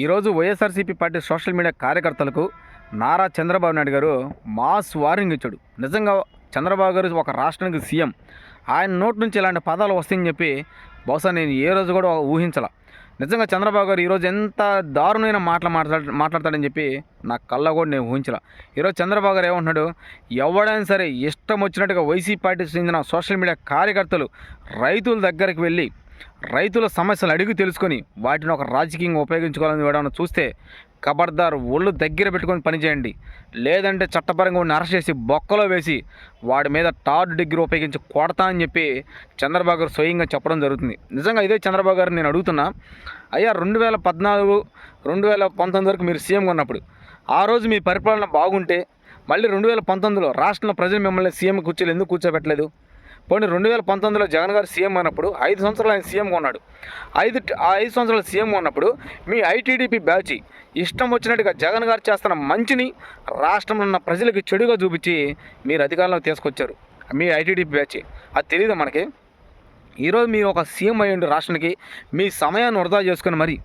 ఈరోజు YSRCP party social media కార్యకర్తలకు నారా చంద్రబాబు నాయుడు గారు మాస్ వార్నింగ్ ఇచ్చాడు. నిజంగా చంద్రబాబు గారు ఒక రాష్ట్రానికి సీఎం. ఆయన నోటి నుంచి ఇలాంటి పదాలు వస్తాయని చెప్పి బహుశా నేను ఏ రోజు కూడా ఊహించాల. నిజంగా చంద్రబాబు గారు ఈరోజు ఎంత దారుణమైన మాటలు మాట్లాడ మాట్లాడతాడని చెప్పి నా కళ్ళ కూడా నేను ఊహించాల. ఈరోజు చంద్రబాబు గారు ఏమంటున్నాడు? ఎవడైనా సరే ఇష్టం వచ్చినట్టుగా వైసీపీ పార్టీకి చెందిన సోషల్ మీడియా కార్యకర్తలు రైతుల దగ్గరికి వెళ్ళి రైతుల సమస్యలు అడిగి తెలుసుకొని వాటిని ఒక రాజకీయంగా ఉపయోగించుకోవాలని ఎవడన్నా చూస్తే ఖబర్దార్ ఒళ్ళు దగ్గర పెట్టుకొని పనిచేయండి. లేదంటే చట్టపరంగా ఉన్న అరెస్ట్ చేసి బొక్కలో వేసి వాడి మీద టార్డ్ డిగ్రీ ఉపయోగించి కొడతా అని చెప్పి చంద్రబాబు గారు స్వయంగా చెప్పడం జరుగుతుంది. నిజంగా ఇదే చంద్రబాబు గారు నేను అడుగుతున్నా అయ్యా రెండు వేల పద్నాలుగు రెండు వేల పంతొమ్మిది వరకు మీరు సీఎంగా ఉన్నప్పుడు ఆ రోజు మీ పరిపాలన బాగుంటే మళ్ళీ రెండు వేల పంతొమ్మిదిలో రాష్ట్రంలో ప్రజలు మిమ్మల్ని సీఎం కూర్చోలు ఎందుకు కూర్చోబెట్టలేదు? పోనీ రెండు వేల పంతొమ్మిదిలో జగన్ గారు సీఎం అయినప్పుడు ఐదు సంవత్సరాలు ఆయన సీఎంగా ఉన్నాడు ఐదు ఆ ఐదు సంవత్సరాలు సీఎంగా ఉన్నప్పుడు మీ ఐటీడీపీ బ్యాచ్ ఇష్టం వచ్చినట్టుగా జగన్ గారు చేస్తున్న మంచిని రాష్ట్రంలో ఉన్న ప్రజలకు చెడుగా చూపించి మీరు అధికారంలో తీసుకొచ్చారు. మీ ఐటీడీపీ బ్యాచ్. అది తెలియదు మనకి? ఈరోజు మీరు ఒక సీఎం అయ్యండి రాష్ట్రానికి మీ సమయాన్ని వృధా చేసుకుని మరి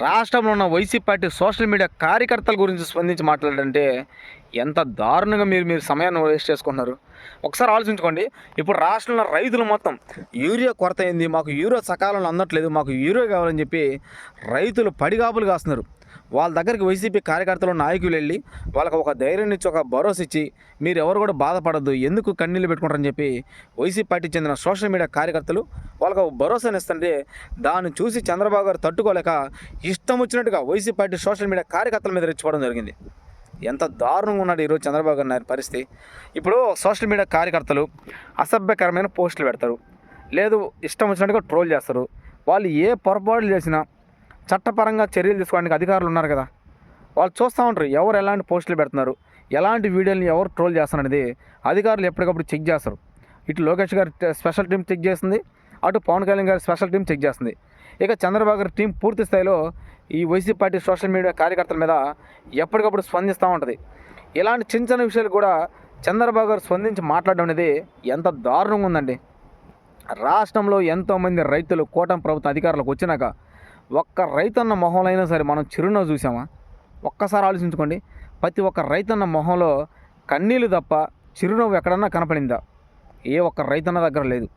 రాష్ట్రంలో ఉన్న వైసీపీ పార్టీ సోషల్ మీడియా కార్యకర్తల గురించి స్పందించి మాట్లాడంటే ఎంత దారుణంగా మీరు మీరు సమయాన్ని వేస్ట్ చేసుకుంటున్నారు. ఒకసారి ఆలోచించుకోండి. ఇప్పుడు రాష్ట్రంలో రైతులు మొత్తం యూరియా కొరత అయింది మాకు యూరియా సకాలంలో అందట్లేదు మాకు యూరియా కావాలని చెప్పి రైతులు పడిగాపులు కాస్తున్నారు. వాళ్ళ దగ్గరికి వైసీపీ కార్యకర్తలు నాయకులు వెళ్ళి వాళ్ళకి ఒక ధైర్యం ఇచ్చి ఒక భరోసా ఇచ్చి మీరు ఎవరు కూడా బాధపడద్దు ఎందుకు కన్నీళ్ళు పెట్టుకుంటారని చెప్పి వైసీపీ పార్టీ చెందిన సోషల్ మీడియా కార్యకర్తలు వాళ్ళకు భరోసాని ఇస్తుంటే దాన్ని చూసి చంద్రబాబు గారు తట్టుకోలేక ఇష్టం వచ్చినట్టుగా వైసీపీ పార్టీ సోషల్ మీడియా కార్యకర్తల మీద రెచ్చిపోవడం జరిగింది. ఎంత దారుణంగా ఉన్నాడు ఈరోజు చంద్రబాబు గారు నారి పరిస్థితి. ఇప్పుడు సోషల్ మీడియా కార్యకర్తలు అసభ్యకరమైన పోస్టులు పెడతారు. లేదు ఇష్టం వచ్చినట్టుగా ట్రోల్ చేస్తారు. వాళ్ళు ఏ పొరపాట్లు చేసినా చట్టపరంగా చర్యలు తీసుకోవడానికి అధికారులు ఉన్నారు కదా. వాళ్ళు చూస్తూ ఉంటారు ఎవరు ఎలాంటి పోస్టులు పెడుతున్నారు ఎలాంటి వీడియోని ఎవరు ట్రోల్ చేస్తున్నారు అనేది అధికారులు ఎప్పటికప్పుడు చెక్ చేస్తారు. ఇటు లోకేష్ గారి స్పెషల్ టీం చెక్ చేస్తుంది అటు పవన్ కళ్యాణ్ గారి స్పెషల్ టీం చెక్ చేస్తుంది. ఇక చంద్రబాబు గారి టీం పూర్తి స్థాయిలో ఈ వైసీపీ పార్టీ సోషల్ మీడియా కార్యకర్తల మీద ఎప్పటికప్పుడు స్పందిస్తూ ఉంటుంది. ఇలాంటి చిన్న చిన్న విషయాలు కూడా చంద్రబాబు గారు స్పందించి మాట్లాడడం అనేది ఎంత దారుణంగా ఉందండి. రాష్ట్రంలో ఎంతోమంది రైతులు కూటమి ప్రభుత్వ అధికారులకు వచ్చినాక ఒక్క రైతన్న మొహంలో అయినా సరే మనం చిరునవ్వు చూసామా? ఒక్కసారి ఆలోచించుకోండి. ప్రతి ఒక్క రైతన్న మొహంలో కన్నీళ్ళు తప్ప చిరునవ్వు ఎక్కడన్నా కనపడిందా? ఏ ఒక్క రైతన్న దగ్గర లేదు.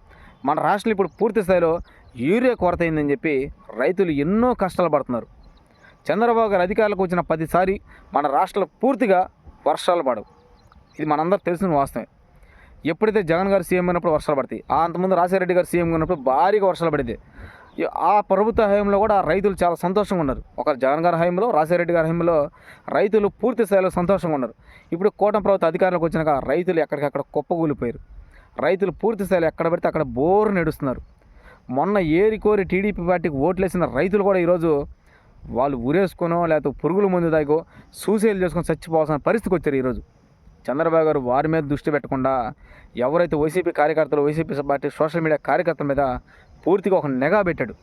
మన రాష్ట్రం ఇప్పుడు పూర్తి స్థాయిలో యూరియా కొరత అయిందని చెప్పి రైతులు ఎన్నో కష్టాలు పడుతున్నారు. చంద్రబాబు గారు అధికారులకు వచ్చిన ప్రతిసారి మన రాష్ట్రంలో పూర్తిగా వర్షాలు పడవు. ఇది మనందరూ తెలిసిన వాస్తవమే. ఎప్పుడైతే జగన్ గారు సీఎం అయినప్పుడు వర్షాలు పడతాయి. అంతకుముందు రాజశేఖర రెడ్డి గారు సీఎం ఉన్నప్పుడు భారీగా వర్షాలు పడింది. ఆ ప్రభుత్వ హయాంలో కూడా రైతులు చాలా సంతోషంగా ఉన్నారు. ఒక జగన్ గారి హయాంలో రాజశేఖరెడ్డి గారి హయాంలో రైతులు పూర్తి స్థాయిలో సంతోషంగా ఉన్నారు. ఇప్పుడు కూటమి ప్రభుత్వ అధికారులకు వచ్చినాక రైతులు ఎక్కడికక్కడ కుప్పగూలిపోయారు రైతులు పూర్తి స్థాయిలో ఎక్కడ పడితే అక్కడ బోరు నడుస్తున్నారు. మొన్న ఏరి కోరి టీడీపీ పార్టీకి ఓట్లేసిన రైతులు కూడా ఈరోజు వాళ్ళు ఉరేసుకునో లేకపోతే పురుగుల మందు దాకో సూసైడ్ చేసుకొని చచ్చిపోవాల్సిన పరిస్థితికి వచ్చారు ఈరోజు. చంద్రబాబు గారు వారి మీద దృష్టి పెట్టకుండా ఎవరైతే వైసీపీ కార్యకర్తలు వైసీపీ పార్టీ సోషల్ మీడియా కార్యకర్తల మీద పూర్తిగా ఒక నిఘా పెట్టాడు.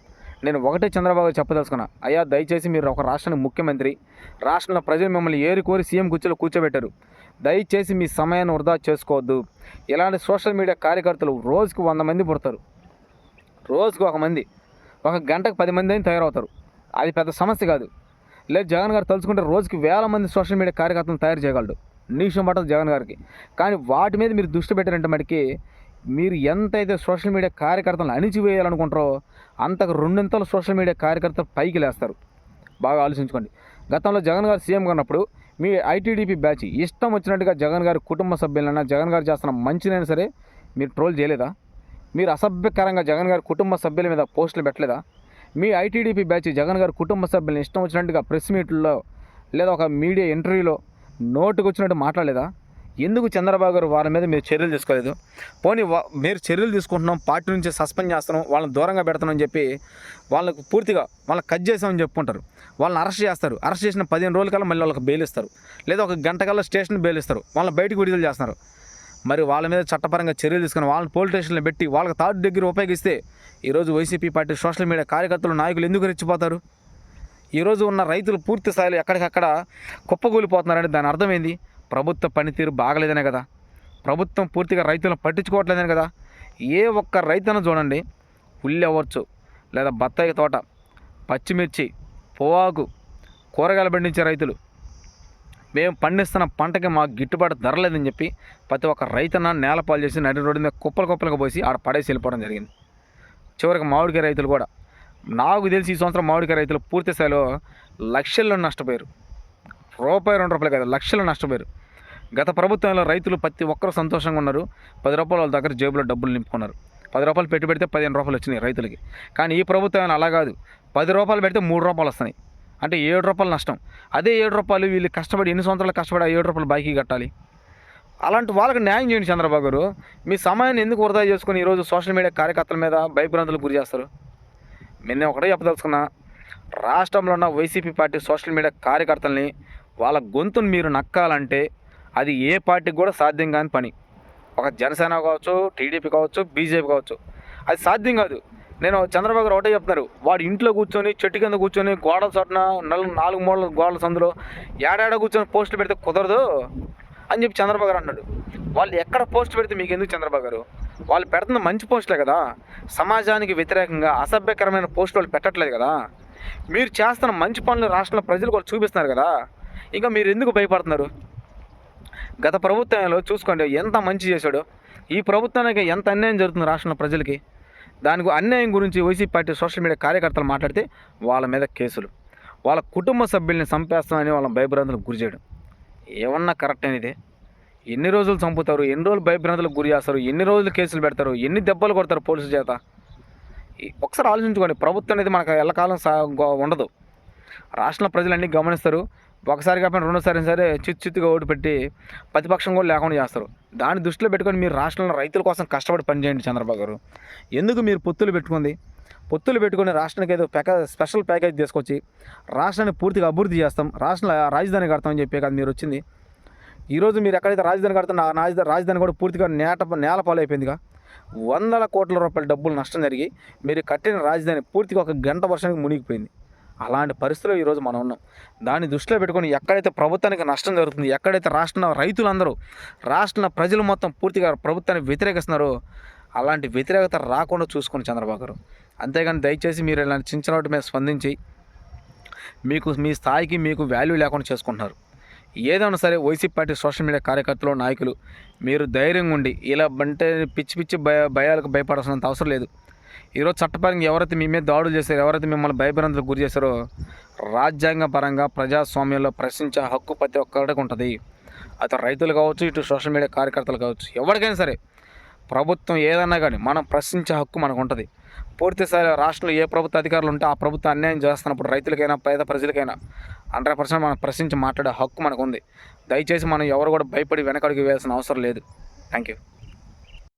నేను ఒకటే చంద్రబాబు చెప్పదలుచుకున్నా అయ్యా దయచేసి మీరు ఒక రాష్ట్రానికి ముఖ్యమంత్రి రాష్ట్రంలో ప్రజలు మిమ్మల్ని ఏరుకోరి సీఎం కుర్చీలో కూర్చోబెట్టారు. దయచేసి మీ సమయాన్ని వృధా చేసుకోవద్దు. ఇలాంటి సోషల్ మీడియా కార్యకర్తలు రోజుకు వంద మంది పుడతారు. రోజుకు ఒక మంది ఒక గంటకు పది మంది అయినా తయారవుతారు. అది పెద్ద సమస్య కాదు. లేదు జగన్ గారు తలుచుకుంటే రోజుకి వేల మంది సోషల్ మీడియా కార్యకర్తలను తయారు చేయగలడు. నిమిషం పట్టదు జగన్ గారికి. కానీ వాటి మీద మీరు దృష్టి పెట్టారంటే మటుకి మీరు ఎంతైతే సోషల్ మీడియా కార్యకర్తలను అణిచివేయాలనుకుంటారో అంతకు రెండింతలు సోషల్ మీడియా కార్యకర్తలు పైకి లేస్తారు. బాగా ఆలోచించుకోండి. గతంలో జగన్ గారు సీఎం ఉన్నప్పుడు మీ ఐటీడీపీ బ్యాచ్ ఇష్టం వచ్చినట్టుగా జగన్ గారి కుటుంబ సభ్యులైనా జగన్ గారు చేస్తున్న మంచినైనా సరే మీరు ట్రోల్ చేయలేదా? మీరు అసభ్యకరంగా జగన్ గారి కుటుంబ సభ్యుల మీద పోస్టులు పెట్టలేదా? మీ ఐటీడీపీ బ్యాచ్ జగన్ గారి కుటుంబ సభ్యులను ఇష్టం వచ్చినట్టుగా ప్రెస్ మీట్లో లేదా ఒక మీడియా ఇంటర్వ్యూలో నోటుకు వచ్చినట్టు మాట్లాడలేదా? ఎందుకు చంద్రబాబు గారు వాళ్ళ మీద మీరు చర్యలు తీసుకోలేదు? పోనీ వా- మీరు చర్యలు తీసుకుంటున్నాం పార్టీ నుంచి సస్పెండ్ చేస్తున్నాం వాళ్ళని దూరంగా పెడుతున్నాం అని చెప్పి వాళ్ళకు పూర్తిగా వాళ్ళని కట్ చేసామని చెప్పుకుంటారు. వాళ్ళని అరెస్ట్ చేస్తారు. అరెస్ట్ చేసిన పదిహేను రోజుల కల్లా మళ్ళీ వాళ్ళకి బెయిల్ ఇస్తారు. లేదా ఒక గంట కల్లా స్టేషన్ బెయిల్ ఇస్తారు. వాళ్ళని బయటకు విడుదల చేస్తున్నారు. మరి వాళ్ళ మీద చట్టపరంగా చర్యలు తీసుకుని వాళ్ళని పోలీస్ స్టేషన్లో పెట్టి వాళ్ళకి థర్డ్ డిగ్రీ ఉపయోగిస్తే ఈరోజు వైసీపీ పార్టీ సోషల్ మీడియా కార్యకర్తలు నాయకులు ఎందుకు రెచ్చిపోతారు? ఈరోజు ఉన్న రైతులు పూర్తి స్థాయిలో ఎక్కడికక్కడ కుప్పకూలిపోతున్నారంటే దాని అర్థమైంది ప్రభుత్వ పనితీరు బాగలేదనే కదా. ప్రభుత్వం పూర్తిగా రైతులను పట్టించుకోవట్లేదనే కదా. ఏ ఒక్క రైతన్న చూడండి ఉల్లి అవ్వచ్చు లేదా బత్తాయి తోట పచ్చిమిర్చి పొగాకు కూరగాయలు పండించే రైతులు. మేము పండిస్తున్న పంటకి మాకు గిట్టుబాటు ధర లేదని చెప్పి ప్రతి ఒక్క రైతన్న నేలపాలు చేసి నడి రోడ్డు మీద కుప్పలు కుప్పలుగా పోసి ఆడ పడేసి వెళ్ళిపోవడం జరిగింది. చివరికి మామిడికాయ రైతులు కూడా. నాకు తెలిసి ఈ సంవత్సరం మామిడికాయ రైతులు పూర్తి స్థాయిలో లక్షల్లో నష్టపోయారు. రూపాయి రెండు రూపాయలు కాదు లక్షలు నష్టపోయారు. గత ప్రభుత్వంలో రైతులు ప్రతి ఒక్కరు సంతోషంగా ఉన్నారు. పది రూపాయలు వాళ్ళ దగ్గర జేబులో డబ్బులు నింపుకున్నారు. పది రూపాయలు పెట్టి పెడితే పదిహేను రూపాయలు వచ్చినాయి రైతులకి. కానీ ఈ ప్రభుత్వం అలా కాదు. పది రూపాయలు పెడితే మూడు రూపాయలు వస్తున్నాయి. అంటే ఏడు రూపాయలు నష్టం. అదే ఏడు రూపాయలు వీళ్ళు కష్టపడి ఎన్ని సంవత్సరాలు కష్టపడి ఆ ఏడు రూపాయలు బాకీ కట్టాలి? అలాంటి వాళ్ళకి న్యాయం చేయండి చంద్రబాబు గారు. మీ సమయాన్ని ఎందుకు వృధా చేసుకుని ఈరోజు సోషల్ మీడియా కార్యకర్తల మీద భయభ్రాంతులకు గురి చేస్తారు? నేను ఒకటే చెప్పదలుచుకున్నా రాష్ట్రంలో ఉన్న వైసీపీ పార్టీ సోషల్ మీడియా కార్యకర్తల్ని వాళ్ళ గొంతును మీరు నక్కాలంటే అది ఏ పార్టీకి కూడా సాధ్యం కాని పని. ఒక జనసేన కావచ్చు టీడీపీ కావచ్చు బీజేపీ కావచ్చు. అది సాధ్యం కాదు. నేను చంద్రబాబు గారు ఒకటే చెప్తున్నారు. వాడు ఇంట్లో కూర్చొని చెట్టు కింద కూర్చొని గోడల చోటన నలు నాలుగు మూడల గోడల సందులో ఏడాడ కూర్చొని పోస్టులు పెడితే కుదరదు అని చెప్పి చంద్రబాబు గారు అన్నాడు. వాళ్ళు ఎక్కడ పోస్ట్ పెడితే మీకు ఎందుకు చంద్రబాబు గారు? వాళ్ళు పెడుతున్న మంచి పోస్టులే కదా. సమాజానికి వ్యతిరేకంగా అసభ్యకరమైన పోస్టులు వాళ్ళు పెట్టట్లేదు కదా. మీరు చేస్తున్న మంచి పనులు రాష్ట్రంలో ప్రజలు కూడా చూపిస్తున్నారు కదా. ఇంకా మీరు ఎందుకు భయపడుతున్నారు? గత ప్రభుత్వంలో చూసుకోండి ఎంత మంచి చేశాడు. ఈ ప్రభుత్వానికి ఎంత అన్యాయం జరుగుతుంది రాష్ట్రంలో ప్రజలకి? దానికి అన్యాయం గురించి వైసీపీ పార్టీ సోషల్ మీడియా కార్యకర్తలు మాట్లాడితే వాళ్ళ మీద కేసులు. వాళ్ళ కుటుంబ సభ్యుల్ని చంపేస్తామని వాళ్ళ భయభ్రాంతులకు గురి చేయడం. ఏమన్నా కరెక్ట్ అనేది? ఎన్ని రోజులు చంపుతారు? ఎన్ని రోజులు భయభ్రాంతులకు గురి చేస్తారు? ఎన్ని రోజులు కేసులు పెడతారు? ఎన్ని దెబ్బలు కొడతారు పోలీసు చేత? ఈ- ఒకసారి ఆలోచించుకోండి ప్రభుత్వం అనేది మనకు ఎల్లకాలం సా ఉండదు. రాష్ట్రంలో ప్రజలన్నీ గమనిస్తారు. ఒకసారి కాకపోయినా రెండోసారి సరే చిత్తు చిత్తుగా ఓటు పెట్టి ప్రతిపక్షం కూడా లేకుండా చేస్తారు. దాన్ని దృష్టిలో పెట్టుకొని మీరు రాష్ట్రంలో రైతుల కోసం కష్టపడి పనిచేయండి చంద్రబాబు గారు. ఎందుకు మీరు పొత్తులు పెట్టుకుంది? పొత్తులు పెట్టుకుని రాష్ట్రానికి ఏదో ప్యాకే స్పెషల్ ప్యాకేజ్ తీసుకొచ్చి రాష్ట్రాన్ని పూర్తిగా అభివృద్ధి చేస్తాం రాష్ట్రంలో రాజధాని కడతామని చెప్పే కదా మీరు వచ్చింది. ఈరోజు మీరు ఎక్కడైతే రాజధాని కడుతున్న రాజధాని రాజధాని కూడా పూర్తిగా నేట నేల పాలైపోయిందిగా. వందల కోట్ల రూపాయల డబ్బులు నష్టం జరిగి మీరు కట్టిన రాజధాని పూర్తిగా ఒక గంట వర్షానికి మునిగిపోయింది. అలాంటి పరిస్థితుల్లో ఈరోజు మనం ఉన్నాం. దాన్ని దృష్టిలో పెట్టుకొని ఎక్కడైతే ప్రభుత్వానికి నష్టం జరుగుతుంది ఎక్కడైతే రాష్ట్ర రైతులందరూ రాష్ట్ర ప్రజలు మొత్తం పూర్తిగా ప్రభుత్వాన్ని వ్యతిరేకిస్తున్నారో అలాంటి వ్యతిరేకత రాకుండా చూసుకోండి చంద్రబాబు గారు. అంతేగాని దయచేసి మీరు ఇలాంటి చిన్న మీద స్పందించి మీకు మీ స్థాయికి మీకు వాల్యూ లేకుండా చేసుకుంటున్నారు. ఏదైనా సరే వైసీపీ పార్టీ సోషల్ మీడియా కార్యకర్తలు నాయకులు మీరు ధైర్యంగా ఉండి ఇలా అంటే పిచ్చి పిచ్చి భయ భయాలకు భయపడాల్సినంత అవసరం లేదు. ఈరోజు చట్టపరంగా ఎవరైతే మీ మీద దాడులు చేశారో ఎవరైతే మిమ్మల్ని భయభ్రాంతులకు గురి చేశారో రాజ్యాంగ పరంగా ప్రజాస్వామ్యంలో ప్రశ్నించే హక్కు ప్రతి ఒక్కరికి ఉంటుంది. అతను రైతులు కావచ్చు ఇటు సోషల్ మీడియా కార్యకర్తలు కావచ్చు ఎవరికైనా సరే ప్రభుత్వం ఏదన్నా కానీ మనం ప్రశ్నించే హక్కు మనకు ఉంటుంది. పూర్తి సరే రాష్ట్రంలో ఏ ప్రభుత్వ అధికారులు ఉంటే ఆ ప్రభుత్వం అన్యాయం చేస్తున్నప్పుడు రైతులకైనా పేద ప్రజలకైనా హండ్రెడ్ పర్సెంట్ మనం ప్రశ్నించి మాట్లాడే హక్కు మనకు ఉంది. దయచేసి మనం ఎవరు కూడా భయపడి వెనకడుగు వేయాల్సిన అవసరం లేదు. Thank you